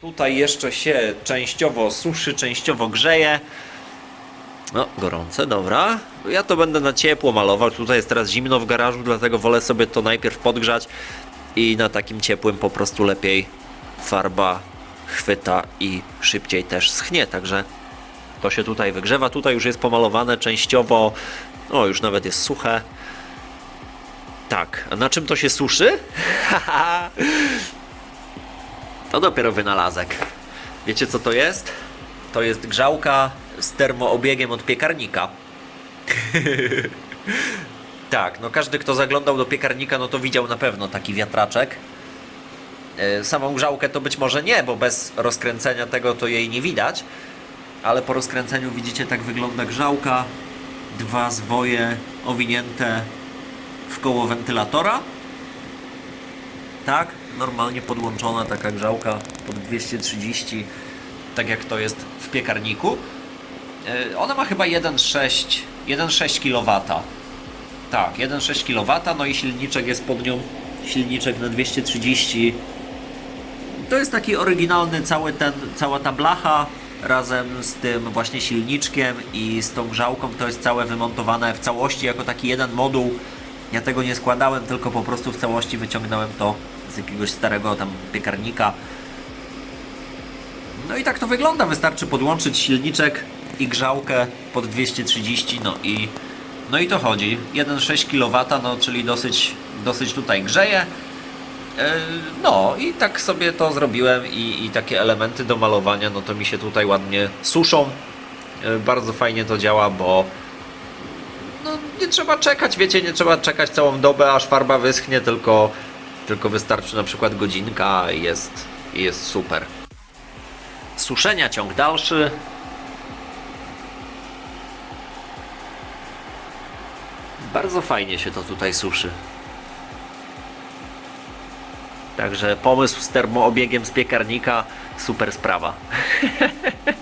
Tutaj jeszcze się częściowo suszy, częściowo grzeje. No, gorące, dobra. Ja to będę na ciepło malował. Tutaj jest teraz zimno w garażu, dlatego wolę sobie to najpierw podgrzać i na takim ciepłym po prostu lepiej farba chwyta i szybciej też schnie. Także to się tutaj wygrzewa. Tutaj już jest pomalowane częściowo. O, już nawet jest suche. Tak, a na czym to się suszy? To dopiero wynalazek. Wiecie co to jest? To jest grzałka z termoobiegiem od piekarnika. tak, no każdy kto zaglądał do piekarnika, no to widział na pewno taki wiatraczek. E, Samą grzałkę to być może nie, bo bez rozkręcenia tego to jej nie widać. Ale po rozkręceniu widzicie tak wygląda grzałka. Dwa zwoje owinięte w koło wentylatora. Tak, normalnie podłączona taka grzałka pod 230, tak jak to jest w piekarniku. E, Ona ma chyba 1,6 1,6 kW. Tak, 1,6 kW, no i silniczek jest pod nią, silniczek na 230. To jest taki oryginalny cały ten, cała ta blacha razem z tym właśnie silniczkiem i z tą grzałką to jest całe wymontowane w całości jako taki jeden moduł. Ja tego nie składałem, tylko po prostu w całości wyciągnąłem to z jakiegoś starego tam piekarnika. No i tak to wygląda. Wystarczy podłączyć silniczek i grzałkę pod 230, no i no i to chodzi. 1,6 kW, no czyli dosyć, dosyć tutaj grzeje. E, No i tak sobie to zrobiłem i, i takie elementy do malowania, no to mi się tutaj ładnie suszą. E, Bardzo fajnie to działa, bo no nie trzeba czekać, wiecie, nie trzeba czekać całą dobę, aż farba wyschnie, tylko, tylko wystarczy na przykład godzinka i jest, i jest super. Suszenia ciąg dalszy. Bardzo fajnie się to tutaj suszy. Także pomysł z termoobiegiem z piekarnika, super sprawa.